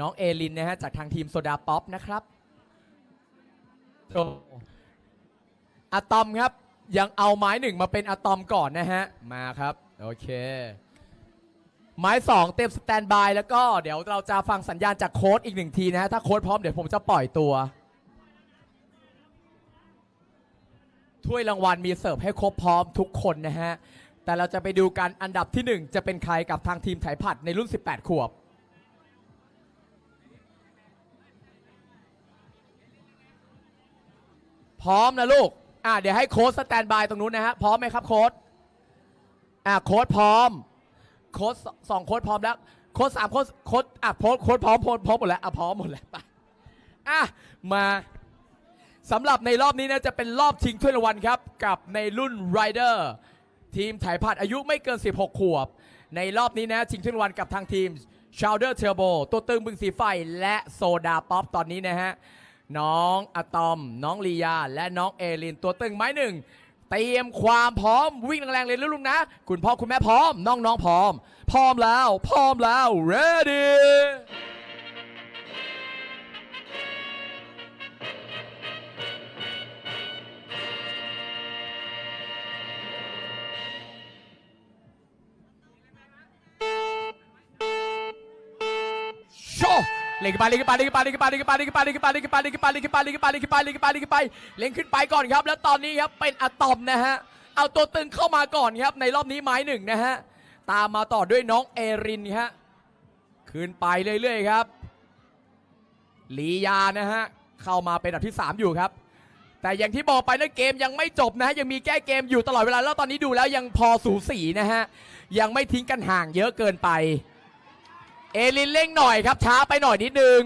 น้องเอลินนะฮะจากทางทีมโซดาป๊อปนะครับโอ้อะตอมครับ ยังเอาไม้หนึ่งมาเป็นอะตอมก่อนนะฮะ มาครับ โอเค ไม้สองเต็มสแตนบายแล้วก็เดี๋ยวเราจะฟังสัญญาณจากโค้ดอีกหนึ่งทีนะฮะ ถ้าโค้ดพร้อมเดี๋ยวผมจะปล่อยตัว ถ้วยรางวัลมีเสิร์ฟให้ครบพร้อมทุกคนนะฮะ แต่เราจะไปดูกันอันดับที่1จะเป็นใครกับทางทีมไถผัดในรุ่น 18 ขวบ พร้อมนะลูก อะเดี๋ยวให้โค้ดสแตนบายตรงนู้นนะฮะ พร้อมไหมครับโค้ดอะโค้ดพร้อม โค้ดสสองโค้ดพร้อมแล้ว โค้ดสามโค้ดโค้ดอะโค้ดโค้ดพร้อมโค้ดพร้อมหมดแล้ว อะพร้อมหมดแล้วไป อะมาสำหรับในรอบนี้นะจะเป็นรอบชิงถ้วยรางวัลครับ กับในรุ่น Rider ทีมถ่ายผัดอายุไม่เกิน 16 ขวบ ในรอบนี้นะชิงถ้วยรางวัลกับทางทีม s h o u d e r Turbo ตัวตึงบึงสีไฟและโซดาป๊อปตอนนี้นะฮะ น้องอะตอม น้องลียา และน้องเอลินตัวตึงไม้หนึ่งเตรียมความพร้อมวิ่งแรงๆเลยลูกๆนะ คุณพ่อคุณแม่พร้อม น้องๆพร้อม พร้อมแล้ว พร้อมแล้ว ready เล็งขึ้นไปเล็งขึ้นไปเล็งขึ้นไปเล็งขึ้นไปเล็งขึ้นไปเล็งขึ้นไปเล็งขึ้นไปเล็งขึ้นไปเล็งขึ้นไปเล็งขึ้นไปเล็งขึ้นไปเล็งขึ้นไปเล็งขึ้นไปเล็งขึ้นไปเล็งขึ้นไปก่อนครับ แล้วตอนนี้ครับเป็นอะตอมนะฮะเอาตัวตึงเข้ามาก่อนครับในรอบนี้ไม้หนึ่งนะฮะตามมาต่อด้วยน้องเอรินฮะขึ้นไปเรื่อยๆครับลียานะฮะเข้ามาเป็นอันดับที่ 3 อยู่ครับ แต่อย่างที่บอกไปนะเกมยังไม่จบนะฮะยังมีแก้เกมอยู่ตลอดเวลาแล้วตอนนี้ดูแล้วยังพอสูสีนะฮะยังไม่ทิ้งกันห่างเยอะเกินไป เอลินเร่งหน่อยครับช้าไปหน่อยนิดนึง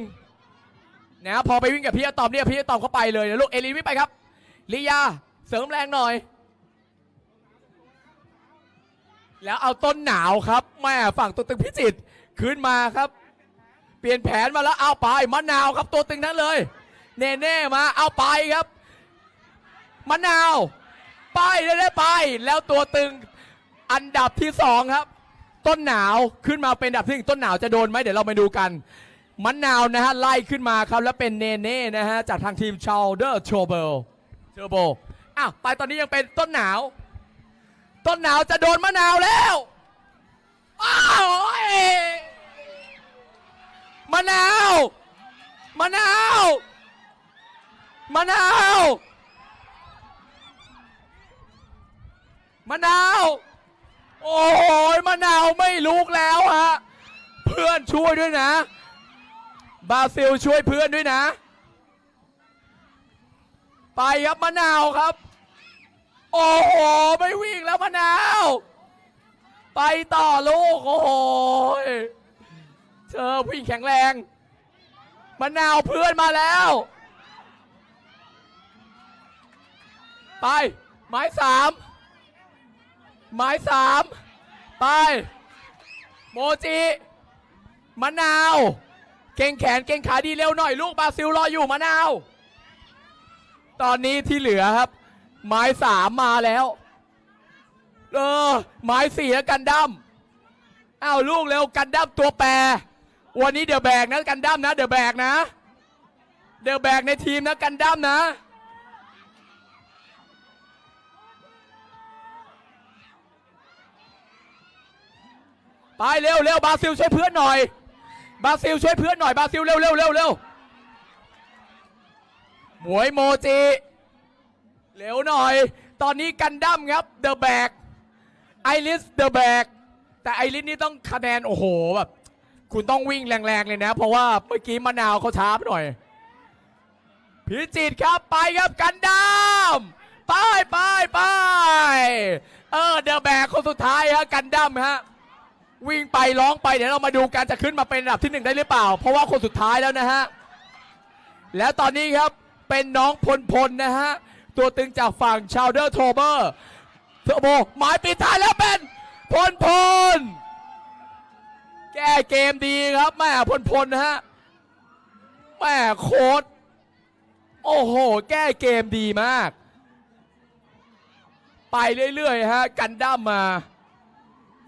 นะพอไปวิ่งกับพี่อะตอมเนี่ยพี่อะตอมเข้าไปเลยนะลูกเอลินวิ่งไปครับลียาเสริมแรงหน่อย แล้วเอาต้นหนาวครับแม่ฝั่งตัวตึงพิจิตขึ้นมาครับ เปลี่ยนแผนมาแล้วเอาไปมะนาวครับตัวตึงนั้นเลย เน่เน่ๆมาเอาไปครับมะนาว ไปได้ได้ไป แล้วตัวตึงอันดับที่สองครับ ต้นหนาวขึ้นมาเป็นอันดับที่หนึ่งต้นหนาวจะโดนไหมเดี๋ยวเรามาดูกันมะนาวนะฮะไล่ขึ้นมาครับแล้วเป็นเนเน่นะฮะจากทางทีมชาวเดอร์โชเบลเทอร์โบอ้าวไปตอนนี้ยังเป็นต้นหนาว ต้นหนาวจะโดนมะนาวแล้วอ้าวโอ้ยมะนาวมะนาวมะนาวมะนาว โอ้ยมะนาวไม่ลุกแล้วฮะ เพื่อนช่วยด้วยนะ บาซิลช่วยเพื่อนด้วยนะ ไปครับมะนาวครับ โอ้โหไม่วิ่งแล้วมะนาว ไปต่อลูกโอ้โหเธอผู้หญิงแข็งแรงมะนาวเพื่อนมาแล้ว ไปไม้สาม หมายสามไป โมจิ มะนาว เก่งแขนเก่งขาดีเร็วหน่อยลูกบราซิลรออยู่มะนาว ตอนนี้ที่เหลือครับ หมายสามมาแล้ว เออ หมายสี่แล้วกันดั้มอ้าวลูกเร็วกันดั้มตัวแปร วันนี้เดี๋ยวแบกนะกันดั้มนะ เดี๋ยวแบกนะ เดี๋ยวแบกในทีมนะกันดั้มนะ ไปเร็วเร็วบราซิลช่วยเพื่อนหน่อยบราซิลช่วยเพื่อนหน่อยบราซิลเร็วเร็วเร็วเร็วหมวยโมจิเร็วหน่อย ตอนนี้กันดั้มครับเดอะแบกไอริสเดอะแบกแต่ไอริสนี่ต้องคะแนนโอ้โหแบบคุณต้องวิ่งแรงๆเลยนะ เพราะว่าเมื่อกี้มะนาวเขาช้าไปหน่อย พิจิตครับไปครับกันดั้มไปไปไปเออเดอะแบกคนสุดท้ายฮะกันดั้มฮะ วิ่งไปร้องไปเดี๋ยวเรามาดูกันจะขึ้นมาเป็นอันดับที่หนึ่งได้หรือเปล่า เพราะว่าคนสุดท้ายแล้วนะฮะ แล้วตอนนี้ครับเป็นน้องพลพลนะฮะ ตัวตึงจากฝั่งชาวเดอร์โทเบอร์เทอร์โบหมายปิดท้ายแล้วเป็นพลพล แก้เกมดีครับแม่พลพลนะฮะแม่โค้ดโอ้โห แก้เกมดีมาก ไปเรื่อยๆฮะ กันดั้มมา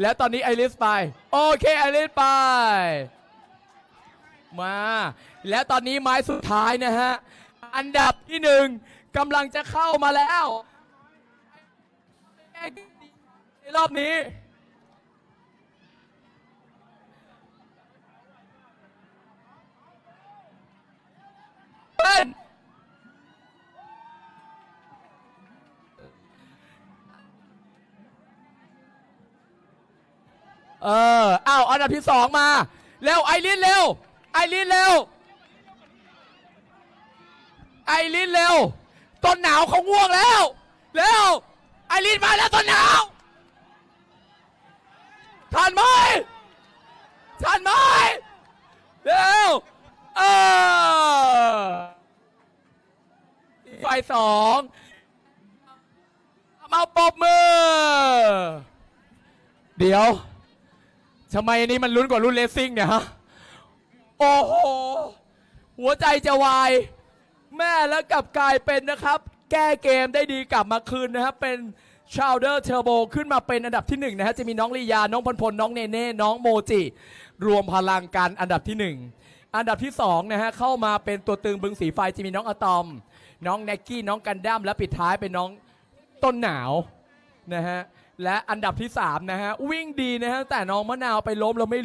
แล้วตอนนี้ไอริสไป โอเคไอริสไป มา แล้วตอนนี้ไม้สุดท้ายนะฮะ อันดับที่หนึ่งกำลังจะเข้ามาแล้วในรอบนี้ อออ้าวอันดับที่สองมาเร็วไอรินเร็ว ไอรินเร็ว ไอรินเร็ว ต้นหนาวเขาง่วงแล้วเร็วไอรินมาแล้วต้นหนาวทันไหมทันไหมเร็วเออไฟสองมาปรบมือ เดี๋ยว ทำไมอันนี้มันลุ้นกว่ารุ่นเลสซิ่งเนี่ยฮะ โอ้โห หัวใจจะวาย แม่แล้วกลับกลายเป็นนะครับ แก้เกมได้ดีกลับมาคืนนะครับ เป็นชาวเดอร์เทอร์โบขึ้นมาเป็นอันดับที่หนึ่งนะฮะ จะมีน้องลียา น้องพลพล น้องเนเน่ น้องโมจิ รวมพลังกันอันดับที่หนึ่งอันดับที่สองนะฮะ เข้ามาเป็นตัวตึงบึงสีไฟจะมีน้องอะตอม น้องแน็กกี้ น้องกันดั้ม และปิดท้ายเป็นน้องต้นหนาวนะฮะ และอันดับที่ 3 นะฮะ วิ่งดีนะฮะ แต่น้องมะนาวไปล้มเราไม่